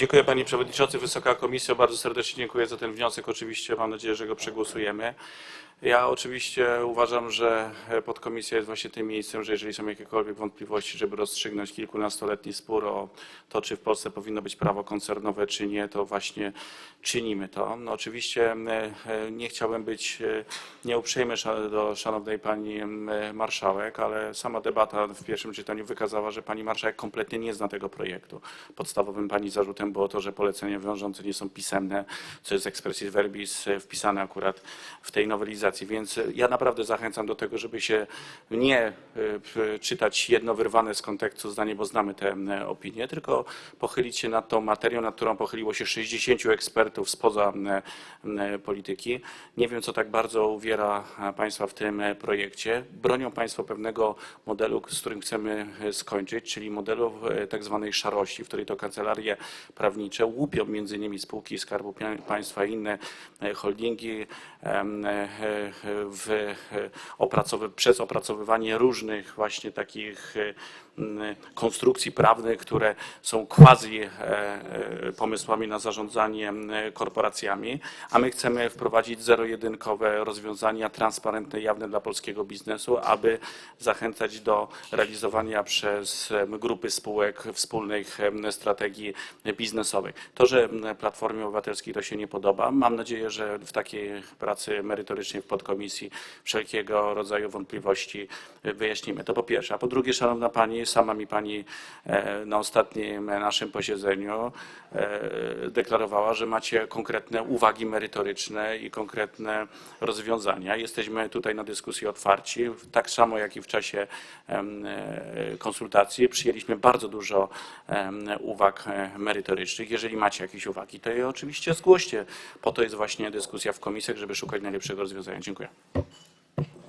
Dziękuję Panie Przewodniczący, Wysoka Komisjo. Bardzo serdecznie dziękuję za ten wniosek. Oczywiście mam nadzieję, że go przegłosujemy. Ja oczywiście uważam, że podkomisja jest właśnie tym miejscem, że jeżeli są jakiekolwiek wątpliwości, żeby rozstrzygnąć kilkunastoletni spór o to, czy w Polsce powinno być prawo koncernowe, czy nie, to właśnie czynimy to. No oczywiście e, nie chciałbym być e, nieuprzejmy do szanownej pani marszałek, ale sama debata w pierwszym czytaniu wykazała, że pani marszałek kompletnie nie zna tego projektu. Podstawowym pani zarzutem było to, że polecenia wiążące nie są pisemne, co jest expressis verbis e, wpisane akurat w tej nowelizacji. Więc ja naprawdę zachęcam do tego, żeby się nie e, czytać jedno wyrwane z kontekstu zdanie, bo znamy te opinie, tylko pochylić się nad tą materią, nad którą pochyliło się 60 ekspertów spoza polityki. Nie wiem, co tak bardzo uwiera e, Państwa w tym e, projekcie. Bronią Państwo pewnego modelu, z którym chcemy skończyć, czyli modelu tak zwanej szarości, w której to kancelarie prawnicze łupią między innymi spółki Skarbu Państwa i inne holdingi w, opracowy, przez opracowywanie różnych właśnie takich e, m, konstrukcji prawnych, które są quasi e, e, pomysłami na zarządzanie m, korporacjami, a my chcemy wprowadzić zero-jedynkowe rozwiązania transparentne, jawne dla polskiego biznesu, aby zachęcać do realizowania przez em, grupy spółek wspólnych strategii biznesowej. To, że Platformie Obywatelskiej to się nie podoba, mam nadzieję, że w takiej pracy merytorycznej podkomisji wszelkiego rodzaju wątpliwości wyjaśnimy. To po pierwsze. A po drugie, Szanowna Pani, sama mi Pani e, na ostatnim naszym posiedzeniu e, deklarowała, że macie konkretne uwagi merytoryczne i konkretne rozwiązania. Jesteśmy tutaj na dyskusji otwarci. Tak samo jak i w czasie e, konsultacji przyjęliśmy bardzo dużo uwag merytorycznych. Jeżeli macie jakieś uwagi, to je oczywiście zgłoście. Po to jest właśnie dyskusja w komisjach, żeby szukać najlepszego rozwiązania. Dziękuję.